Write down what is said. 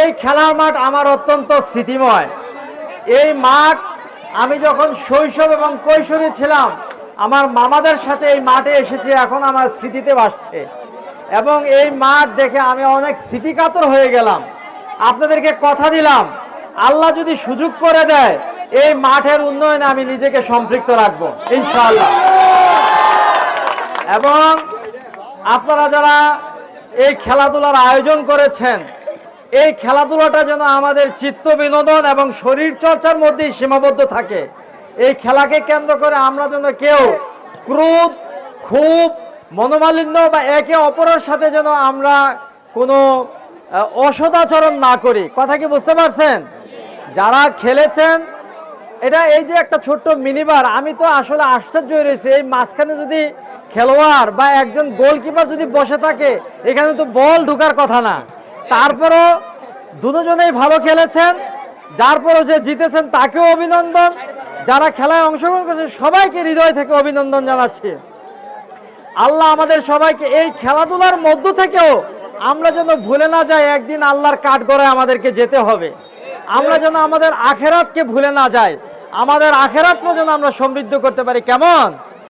এই খেলার মাঠ আমার অত্যন্ত স্মৃতিময়। এই মাঠ আমি যখন শৈশব এবং কৈশোরে ছিলাম, আমার মামাদের সাথে এই মাঠে এসেছি, এখন আমার স্মৃতিতে বাসছে এবং এই মাঠ দেখে আমি অনেক স্মৃতিকাতর হয়ে গেলাম। আপনাদেরকে কথা দিলাম, আল্লাহ যদি সুযোগ করে দেয়, এই মাঠের উন্নয়নে আমি নিজেকে সম্পৃক্ত রাখব, ইনশাআল্লাহ। এবং আপনারা যারা এই খেলাধুলার আয়োজন করেছেন এই খেলাধুলাটা যেন আমাদের চিত্ত বিনোদন এবং শরীর চর্চার মধ্যেই সীমাবদ্ধ থাকে। এই খেলাকে কেন্দ্র করে আমরা যেন কেউ ক্রোধ খুব মনোমালিন্য বা একে অপরের সাথে যেন আমরা কোনো অসদাচরণ না করি। কথা কি বুঝতে পারছেন? যারা খেলেছেন, এটা এই যে একটা ছোট্ট মিনিবার আমি তো আসলে আশ্চর্য হয়ে রয়েছি। এই মাঝখানে যদি খেলোয়াড় বা একজন গোলকিপার যদি বসে থাকে, এখানে তো বল ঢুকার কথা না। তারপরও দুজনেই ভালো খেলেছেন, যার পরও যে জিতেছেন তাকেও অভিনন্দন। যারা খেলায় অংশগ্রহণ করেছে সবাইকে হৃদয় থেকে অভিনন্দন জানাচ্ছি। আল্লাহ আমাদের সবাইকে এই খেলাধুলার মধ্য থেকেও আমরা যেন ভুলে না যাই, একদিন আল্লাহর কাঠগড়ায় আমাদেরকে যেতে হবে। আমরা যেন আমাদের আখেরাতকে ভুলে না যাই, আমাদের আখেরাতকে যেন আমরা সমৃদ্ধ করতে পারি। কেমন?